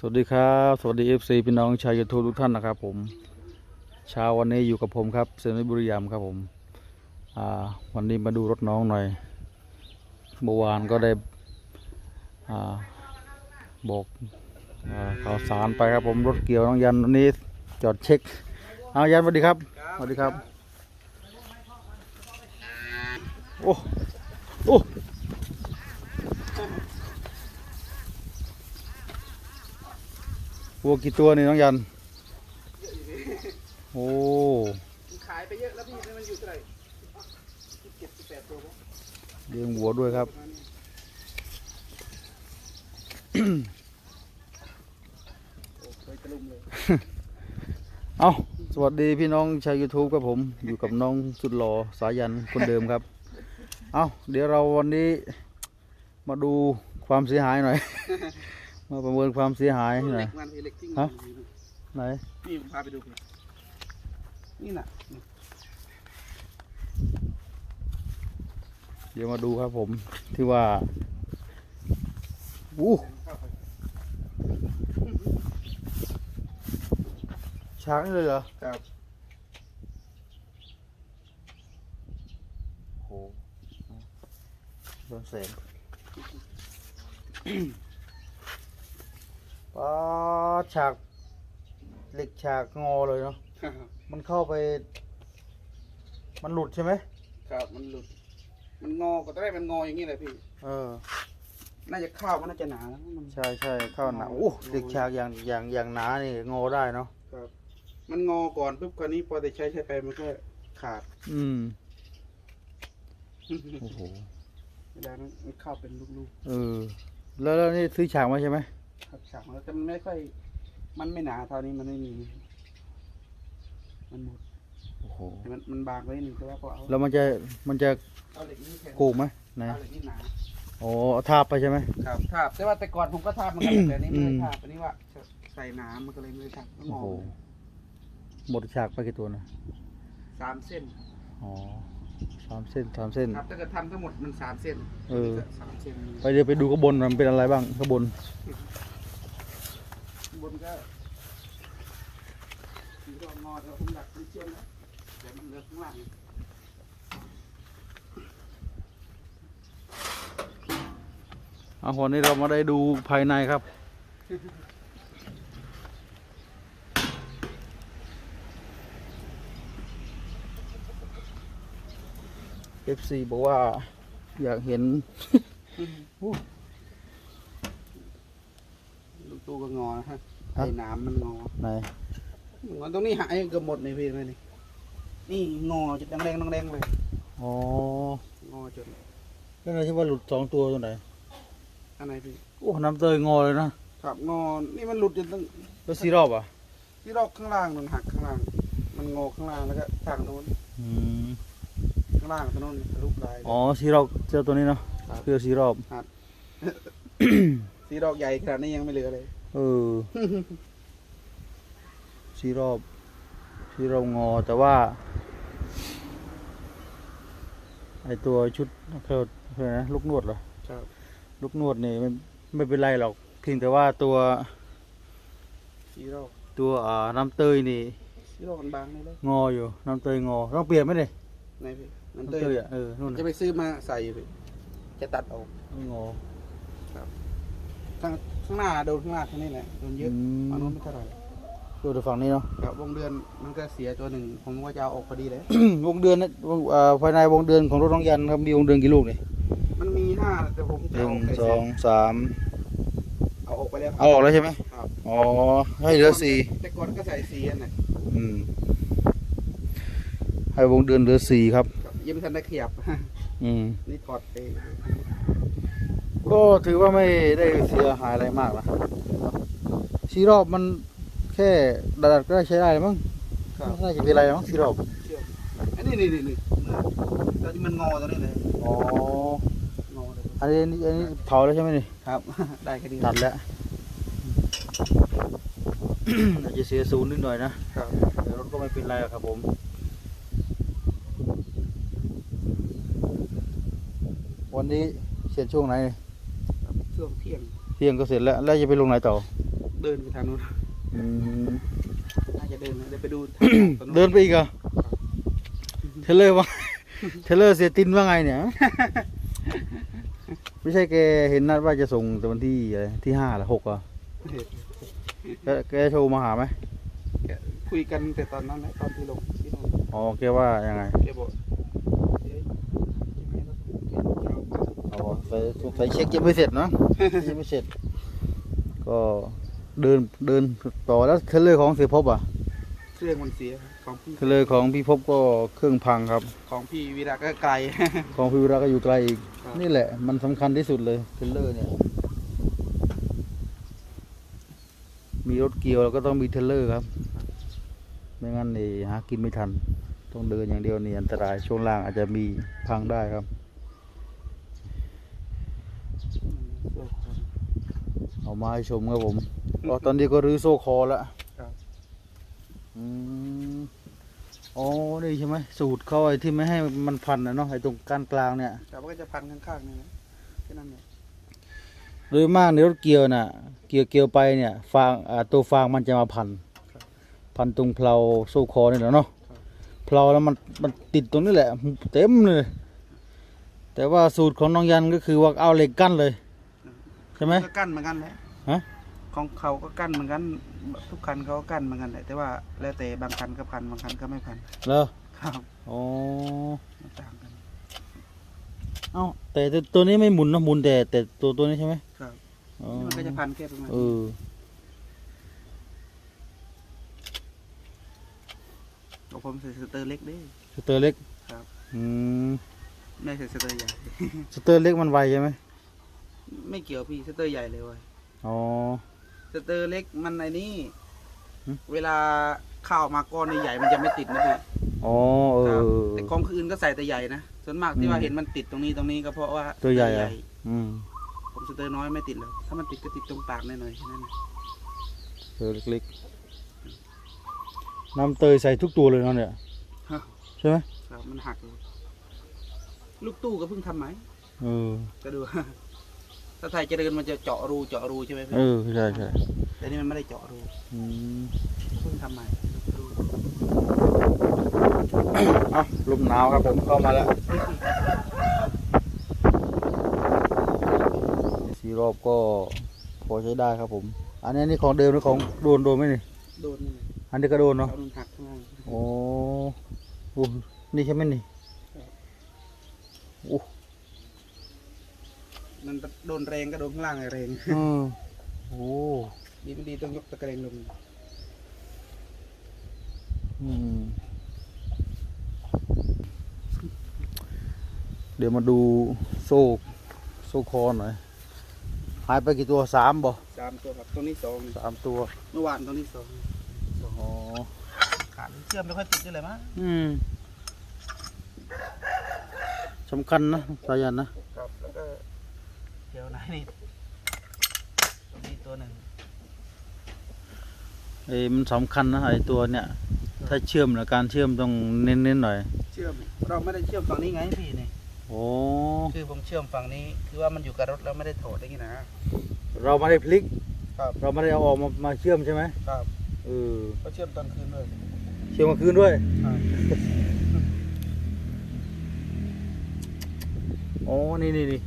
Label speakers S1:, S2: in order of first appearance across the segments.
S1: สวัสดีครับ สวัสดีเอฟซีพี่น้องชาวยูทูบทุกท่านนะครับผมเช้าวันนี้อยู่กับผมครับเซนิบุรีรัมครับผมวันนี้มาดูรถน้องหน่อยเมื่อวานก็ได้บอกอข่าวสารไปครับผมรถเกี่ยวน้องยันวันนี้จอดเช็คเอายันสวัสดีครับสวัสดีครับโอ้โอ้ วัวกี่ตัวนี่น้องยัน โอ้
S2: ขายไปเยอะแล้วพี่มันอยู่เท่าไหร่สิบเจ็ดสิบแปดตัว
S1: เลี้ยงวัวด้วยครับ
S2: โอ้เคยตะลุมเลย
S1: เอาสวัสดีพี่น้องชาว YouTube ครับผม อยู่กับน้องสุดหล่อสายันคนเดิมครับ เอาเดี๋ยวเราวันนี้มาดูความเสียหายหน่อย มาประเมินความเสียหายหน่
S2: เล็
S1: อย
S2: กมันพี่เล็กจริง
S1: ฮะ ไหน
S2: พี่ผมพาไปดูพี่นี่น่ะนี่
S1: เดี๋ยวมาดูครับผมที่ว่าอู้
S2: เข้าไป
S1: ช้างเลยเหรอ
S2: ครับ
S1: โอ้โดนเสง ป้าดฉากเหล็กฉากงอเลยเนาะมันเข้าไป มันหลุดใช่ไหม
S2: ครับมันหลุด มันงอก็ตอนแรกมันงออย่างนี้เลยพี่
S1: เออ
S2: น่าจะข้าวมันน่าจะหนาแล้วมัน
S1: ใช่ใช่เข้าหนาโอ้เหล็กฉากอย่างอย่างอย่างหนานี่งอได้เนาะ
S2: ครับ มันงอก่อนปุ๊บคราวนี้พอแต่ใช้ใช้ไปมันก็ขาด
S1: อืมโอ้โห
S2: เวลานั้นมันเข้าเป็นลูก
S1: เออ แล้วแล้วนี่ซื้อฉากมาใช่ไหม
S2: ๆ ครับฉากแล้วแต่มันไม่ค่อย มันไม่หนาเท่านี้มันไม่มี มันหมด
S1: โอ้โห
S2: แต่มันมันบางไว้หนึ่งแต่ว่าพอเอา
S1: แล้วมันจะมันจะ
S2: เอาเหล็กนี้แทน
S1: กูกไหมไหน
S2: เอาเหล็กนี้หนา
S1: โอ้เอาทาบไปใช่ไหม
S2: ครับทาบแต่ว่าแต่ก่อนผมก็ทาบเหมันกันแต่อันนี้ไม่ได้
S1: อืม
S2: ทาบอันนี้ว่าใส่น้ำมันก็เลยไม่ได้ทาบต้อง
S1: โอ้
S2: มอง
S1: โหหมดฉากไปกี่ตัวนะ
S2: สามเส้น
S1: อ๋อสามเส้นสามเส้น
S2: ครับถ้าเกิดทำทั้งหมดมันสามเส้น
S1: เออ
S2: สามเส้น
S1: ไปเดี๋ยวไปดูข้างบนหน่อยมันเป็นอะไรบ้างข้างบน
S2: บนก็สีรองงอแล้วผมดักเป็นเชื่อกนะแต่มันเลือข้างล่าง
S1: อาวันนี้เรามาได้ดูภายในครับ FC บอกว่าอยากเห็น
S2: ลูกตู้ก็งอนะฮะ
S1: ฮะ
S2: ไอ้น้ำมันงอ
S1: ไหน
S2: งอตรงนี้หายเกือบหมดเลยพี่ไหมนี่นี่งอจุดแดงๆแดงๆเลย
S1: อ๋อง
S2: อจน
S1: แล้วนายที่ว่าหลุดสองตัวตรงไหน
S2: อันไหนพี่
S1: โอ้น้ำเตยงอเลยนะ
S2: ครับงอนี่มันหลุดจนตั้ง
S1: แล้วซีรอบอะ
S2: ที่รอบข้างล่างมันหักข้างล่าง มันงอข้างล่างแล้วก็ทางโน้น
S1: อืม
S2: ข้างล่างถนนทะลุลายเลย
S1: อ๋อซีรอบเจ้าตัวนี้เนาะ
S2: ครับ
S1: คือซีรอบ
S2: สีดอกใหญ่ขนาดนี้ยังไม่เหลือเลย
S1: เออซีรอบซีรอบงอแต่ว่า ไอตัวชุดเขาเรียกอะไรนะลูกนวดเหรอ
S2: ครับ
S1: ลูกนวดนี่มันไม่เป็นไรหรอกเพียงแต่ว่าตัว
S2: สีดอก
S1: ตัวอ่าน้ำเตยนี่
S2: สีดอกมันบางเลยเลย
S1: งออยู่น้ำเตยงอต้องเปลี่ยนไหมเนี่ย
S2: ไหนพี่มัน
S1: น้ำ
S2: เต
S1: เตย
S2: ย
S1: อะเออนู่น
S2: จะ
S1: น่ะ
S2: ไปซื้อมาใส่อยู่พี่จะตัดออก
S1: ไม่งอ
S2: ข้างข้างหน้าโดนข้างหน้าแค่นี้แหละโดนเยอะ
S1: อืม
S2: ฝั่งโน้นไม่เท่าไหร่
S1: ตัวฝั่งนี้เนาะ
S2: ครับวงเดือนมันก็เสียตัวหนึ่งผมว่าจะเอาออกพอดีเลย
S1: วงเดือนนะวงอ่าภายในวงเดือนของรถน้องยันครับมีวงเดือนกี่ลูกนี่
S2: มันมีห้าแต่ผม
S1: ห
S2: จะ
S1: นึ่
S2: เอา
S1: ง
S2: ออกไป
S1: สองสาม
S2: เอาออกไปแล้ว
S1: เอาออกแล้วใช่ไหม
S2: ครับ
S1: อ๋อให้เหลือสี่
S2: แต่ก่อนก็ใส่สีอันน่ะ
S1: อืมให้วงเดือนเหลือสี่ครับ
S2: ครับยังไม่ทันได้ขยับ
S1: อืม
S2: นี่ถอดไป
S1: ก็ถือว่าไม่ได้เสียหายอะไรมากนะซีรอบมันแค่ดัดๆก็ได้ใช้ได้แล้วมั้ง
S2: ครับ
S1: ไม่น่าจะเป็นอะไรมั้งซีรอบ
S2: เชื่อมอันนี้นี่นี่นี่ตอนนี้มันงอตอนนี้เลย
S1: อ๋อง
S2: อเลย
S1: อันนี้อันนี้อันนี้เผาแล้วใช่ไหมนี่
S2: ครับ ได้แค่นี้
S1: ตัดแล้วอาจจะเสียศูนย์นิดหน่อยนะครับแต่รถก็ไม่เป็นไรหรอกครับผมวันนี้เสร็จช่วงไหน
S2: ช่วงเที่ยง
S1: เที่ยงก็เสร็จแล้ว แล้วจะไปลงไหนต่อ
S2: เบเดินไปทางนู้น
S1: อืม
S2: น่าจะเดินนะเดี๋ยวไปดูทางออกตรง
S1: เดินไปอีกเหรอเทเลอร์ว่า เทเลอร์เสียตินว่าไงเนี่ย ไม่ใช่แกเห็นนัดว่าจะส่งแต่วันที่อะไรที่ห้าหรือหกเหรอะแกแกโทรมาหาไหม
S2: คุยกันแต่ตอนนั้นแหละตอนที่ลงที่นู่น
S1: อ๋อแกว่ายังไง
S2: แกบอกเอ๊ะยังไงก็แกจะเอามา
S1: อ๋อไปไปเช็คยังไม่เสร็จเนอะยังไม่เสร็จ ก็เดินเดินต่อแล้วเทเลอร์ของเสียภพอะ
S2: เครื่องมันเสียของพี่
S1: เทเลอร์ของพี่ภพก็เครื่องพังครับ
S2: ของพี่วีระก็ไกล
S1: ของพี่วิระก็อยู่ไกลอีก
S2: ครับ
S1: นี่แหละ มันสำคัญที่สุดเลยเทรลเลอร์เนี่ย มีรถเกียวแล้วก็ต้องมีเทรลเลอร์ครับ ไม่งั้นนี่หากินไม่ทัน ต้องเดินอย่างเดียวนี่อันตรายช่วงล่างอาจจะมีพังได้ครับ เอามาให้ชมครับผมอ๋อตอนนี้ก็รื้อโซ่คอแล้ว
S2: ครับ
S1: อืมอ๋อนี่ใช่ไหมสูตรเขาไอ้ที่ไม่ให้มันพันนะเนาะไอ้ตรงกลางกลางๆเนี่ย
S2: แต่ว่าก็จะพันข้างๆนี่นะแค่นั้นเลย
S1: โดยมากในรถเกียวน่ะ เกียวเกียวไปเนี่ย ฟางอ่าตัวฟางมันจะมาพัน พันตรงเพลาโซ่คอนี่แหละเนาะเพลาแล้วมันมันติดตรงนี้แหละ เต็มเลย แต่ว่าสูตรของน้องยันก็คือว่าเอาเหล็กกั้นเลย ใช่ไหม
S2: ก็กั้นเหมือนกันแหละ
S1: ฮะ
S2: ของเขาก็กั้นเหมือนกัน ทุกคันเขาก็กั้นเหมือนกันแหละแต่ว่าแล้วแต่บางคันก็พันบางคันก็ไม่พัน
S1: เหรอ
S2: ครับ
S1: อ๋อ
S2: มันต่างกัน
S1: เอ้าแต่ตัวตัวนี้ไม่หมุนนะหมุนแต่แต่ตัวตัวนี้ใช่ไหม
S2: ครับ
S1: อ๋อ
S2: นี่มันก็จะพันแค่ประมาณ
S1: เออ
S2: ของผมใส่สเตอร์เล็กเด้
S1: สเตอร์เล็ก
S2: ครับ
S1: อืม
S2: ไม่ใส่สเตอร์ใหญ่
S1: สเตอร์เล็กมันไวใช่ไหม
S2: ไม่เกี่ยวพี่สเตอร์ใหญ่เลยเว้ย
S1: อ๋อ
S2: สเตอร์เล็กมันไอ้นี่
S1: หึ
S2: เวลาข้าวมาก้อนใหญ่ๆมันจะไม่ติดนะพี่
S1: อ๋อเอ
S2: ครับ
S1: อ
S2: แต่ของคืนก็ใส่แต่ใหญ่นะส่วนมากที่
S1: อืม
S2: ว่าเห็นมันติดตรงนี้ตรงนี้ก็เพราะว่า
S1: ตัวใหญ่
S2: สเตอ
S1: อะ
S2: ร์
S1: อืม
S2: ผมสเตอร์น้อยไม่ติดหรอกถ้ามันติดก็ติดตรงปากแน่หน่อยแค่นั่นนะ
S1: เตอร์เล็กๆน้ำเตยใส่ทุกตัวเลยเนาะเนี่ย
S2: ฮะ
S1: ใช่ไหม
S2: ครับมันหักเลยลูกตู้ก็เพิ่งทำไหม
S1: เออ
S2: ก็ดู ถ้าไทยเจริญมันจะเจาะรูเจาะรูใช่ไหมพี่
S1: เออใช่ใช่
S2: แต่นี่มันไม่ได้เจาะรู
S1: อืม
S2: เพิ่งทำใหม่รู
S1: อะลมหนาวครับผมเข้ามาแล้วสีรอบก็พอใช้ได้ครับผม อันนี้นี่ของเดิมหรือของโดนโดนไหมนี่
S2: โดนนี่
S1: อันนี้ก็โดนเนาะ
S2: เอามันหักข้างล่าง
S1: โอ้โหนี่ใช่ไหมนี่โอ้
S2: มันโดนแรงก็โดนข้างล่างไงแรง
S1: อืมโอ้
S2: ดีไม่ดีต้องยกตะแกรงลง
S1: อืมเดี๋ยวมาดูโซ่โซ่คอหน่อยหายไปกี่ตัวสามบ่
S2: สามตัวครับตัวนี้สอง
S1: สามตัว
S2: เมื่อวานตัวนี้สอง
S1: อ๋อ
S2: ขาดเชื่อมไม่ค่อยติดด้วยเลยมั้ง
S1: อืมสำคัญนะสายันนะ
S2: ครับแล้วก็เดี๋ ยวไหนนี่ตัวนี้ตัวหนึ่ง
S1: เอ้ยมันสำคัญนะไอตัวเนี่ย ถ้าเชื่อมนะการเชื่อมต้องเน้นๆหน่อย
S2: เชื่อมเราไม่ได้เชื่อมฝั่งนี้ไงพี่นี่
S1: โอ้
S2: คือผมเชื่อมฝั่งนี้คือว่ามันอยู่กับรถแล้วไม่ได้ถอดอย่างนี้นะ
S1: เราไม่ได้พลิก
S2: ครับ
S1: เราไม่ได้เอาออกมามาเชื่อมใช่ไหม
S2: ครับ
S1: เออ
S2: ก็เชื่อมตอนคืนด้วย
S1: เชื่อมกลางคืนด้วย
S2: ครับ
S1: โอ้นี่นี่นี่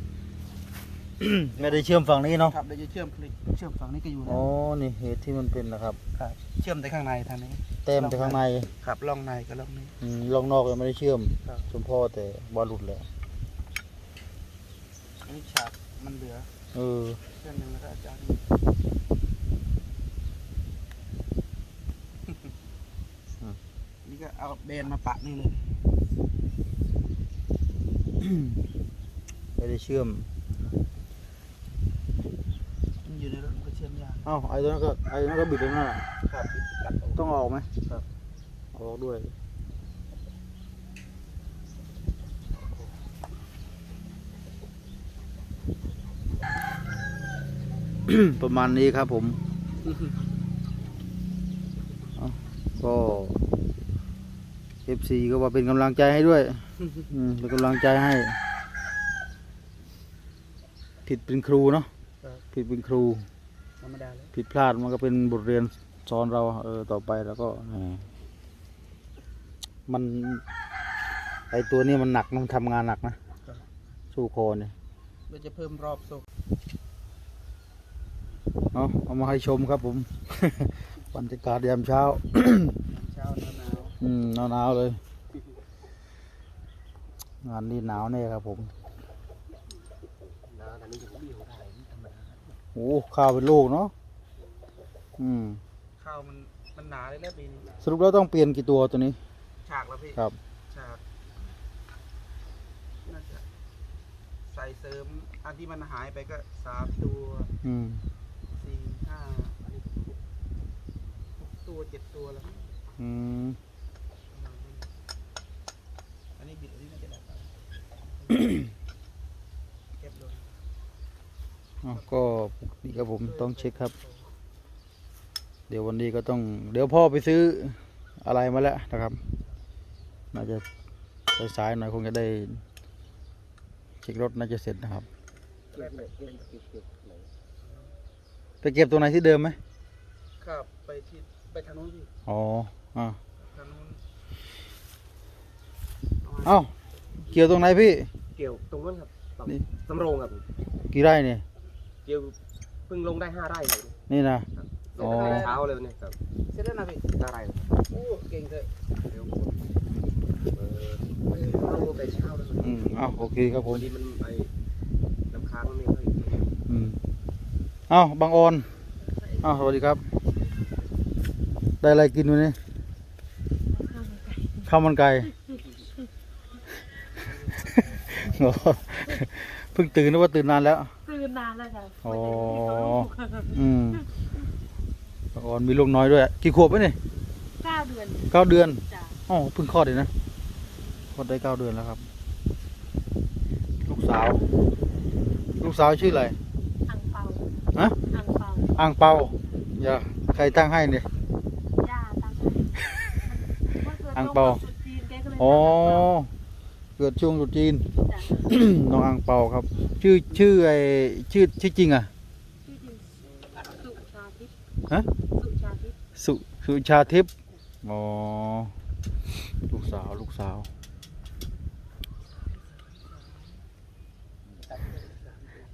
S1: ไม่ได้เชื่อมฝั่งนี้เนาะ
S2: ครับเดี๋ยวจะเชื่อมคลิกเชื่อมฝั่งนี้ก็อยู่
S1: อ๋
S2: แล้
S1: อ
S2: ว
S1: นี่เหตุที่มันเป็นนะครับ
S2: ครับเชื่อมแต่ข้างในทางนี้
S1: เต็มแต่ข้างใน
S2: ครับล่องในก็ล่องนี้
S1: อืมลองนอกยังไม่ได้เชื่อม
S2: ครับ
S1: สมพ่อแต่บอลหลุดแล้ว
S2: อันนี้ฉากมันเหลือ
S1: เออ
S2: เครื่องหนึงแล้วก็อาจารย์นี่ก็เอาเบนมาปะนี่เลย
S1: ไม่ได้เชื่อม
S2: มันอยู่ในรถมันก็ เชื่อมยาก
S1: เอ้าไอ้ตัวนั้นก็ไอ้ตัวนั้นก็บิดแล้วนั่นน่ะ
S2: ครับตัดออก
S1: ต้องเอาออกไหม
S2: ครับ
S1: เอาออกด้วยประมาณนี้ครับผมเอาก็ FC ก็ว่าเป็นกำลังใจให้ด้วยอืมเป็นกำลังใจให้ผิดเป็นครูเนาะ
S2: ครับ
S1: ผิดเป็นครู
S2: ธรรมดาเลย
S1: ผิดพลาดมันก็เป็นบทเรียนสอนเราเออต่อไปแล้วก็เออมันไอตัวนี้มันหนักนะมันทำงานหนักนะสู้โคเนี่ย
S2: เราจะเพิ่มรอบโซ่
S1: เอาเอามาให้ชมครับผม บรรยากาศยามเช้า
S2: เช้าหนาว
S1: อืมหนาวๆเลย งานนี้หนาวแน่ครับผม
S3: นะตอนนี้ยังเบี้ยวได้ไม่ธรรมดา
S1: โอ้ข้าวเป็นลูกเนาะอืม
S2: ๆข้าวมันมันหนาเลยแล้วปีนี้
S1: สรุปแล้วต้องเปลี่ยนกี่ตัวตัวนี้
S2: ฉากแล้วพี่
S1: ครับ
S2: ฉากน่าจะใส่เสริม อันที่มันหายไปก็สามตัว
S1: อืม
S2: สี่ห้าหกตัวเจ็ดตัวแล้วมั้ง
S1: อืม
S2: อันนี้บิดอันนี้น่าจะได้ครับ เก็บเลย
S1: อ๋อ ก็ปกติครับผมต้องเช็คครับ เดี๋ยววันนี้ก็ต้อง เดี๋ยวพ่อไปซื้ออะไรมาแล้วนะครับ น่าจะสายๆหน่อยคงจะได้เช็ครถน่าจะเสร็จนะครับ
S3: เก็บเลยเก็บเก็บเก็บไหน
S1: ไปเก็บตรงไหนที่เดิมไหม
S2: ครับไปที่ไปทางนู้นพี่
S1: อ๋ออ่า
S2: ทางนู้น
S1: เอ้าเกี่ยวตรงไหนพี่
S3: เกี่ยวตรงนั้นครับตรง
S1: นี่
S3: สำโรงครับ
S1: กี่ไร่เนี่ย
S3: เกี่ยวเพิ่งลงได้ห้าไร่เลย
S1: นี่นะ
S3: ลงได้เช้าเลยเนี่ยครับ
S2: เสร็จแล้วนะพี่
S3: ห้าไร่เลย
S2: โอ้เก่งเถอะ
S3: เดี๋ยวเออไม่ลงแต่เช้าเลย
S1: อืมเอ้าโอเคครับผ
S3: พ
S1: ม
S3: อดีมันไอ้น้ำค้างมันไม่ค่อย
S1: อืมเอ้าบางออนเอ้าสวัสดีครับ ได้อะไรกินวันนี้ข้าวมันไก่โอ้เพิ่งตื่นนึกว่าตื่นนานแล้ว
S4: ตื่ นนานแล้วจ้ะ
S1: อ๋อ อืมบางออนมีลูกน้อยด้วย กี่ขวบวะเนี่ย
S4: เก้าเดือน
S1: เก้าเดือน
S4: จ้ะ
S1: อ๋อเพิ่งคลอดเองนะคลอดได้เก้าเดือนแล้วครับ ลูกสาว ลูกสาวชื่ออะไร
S4: อังเปา
S1: ฮะ
S4: อังเปา
S1: อ่างเปาอย่าใครตั้งให้เนี่ย
S4: ย่าตั้งให้
S1: อังเปา
S4: วันกิดจีนแกก็เลย
S1: อ๋อ
S4: ตั้ง
S1: เกิดช่วงตรุษจีน
S4: จ้ะ
S1: น้องอ่างเปาครับ ชื่อชื่อไอชื่อชื่อจริงอะ
S4: ชื่อจริงสุชาทิพย์
S1: ฮะ
S4: สุชาทิพย์
S1: สุสุชาทิพย์อ๋อลูกสาวลูกสาว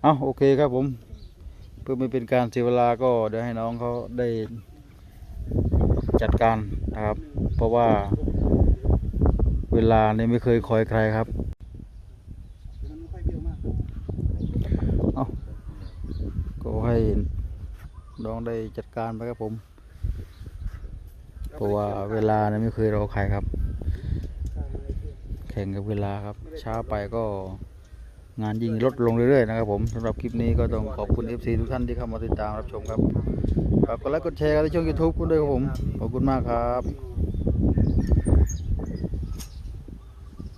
S1: เอาโอเคครับผม เพื่อไม่เป็นการเสียเวลาก็เดี๋ยวให้น้องเขาได้จัดการนะครับ เพราะว่าเวลาเนี่ยไม่เคยคอยใครครับ
S2: มันไม่ค่อยเบี้ยวมาก
S1: ก็ให้น้องได้จัดการไปครับผมเพราะว่าเวลาเนี่ยไม่เคยรอใครครับ แข่งกับเวลาครับ ช้าไปก็งานยิ่งลดลงเรื่อยๆนะครับผมสำหรับคลิปนี้ก็ต้องขอบคุณ FC ทุกท่านที่เข้ามาติดตามรับชมครับฝากกดไลค์กดแชร์กันในช่อง YouTube คุณด้วยครับผม ขอบคุณมากครับ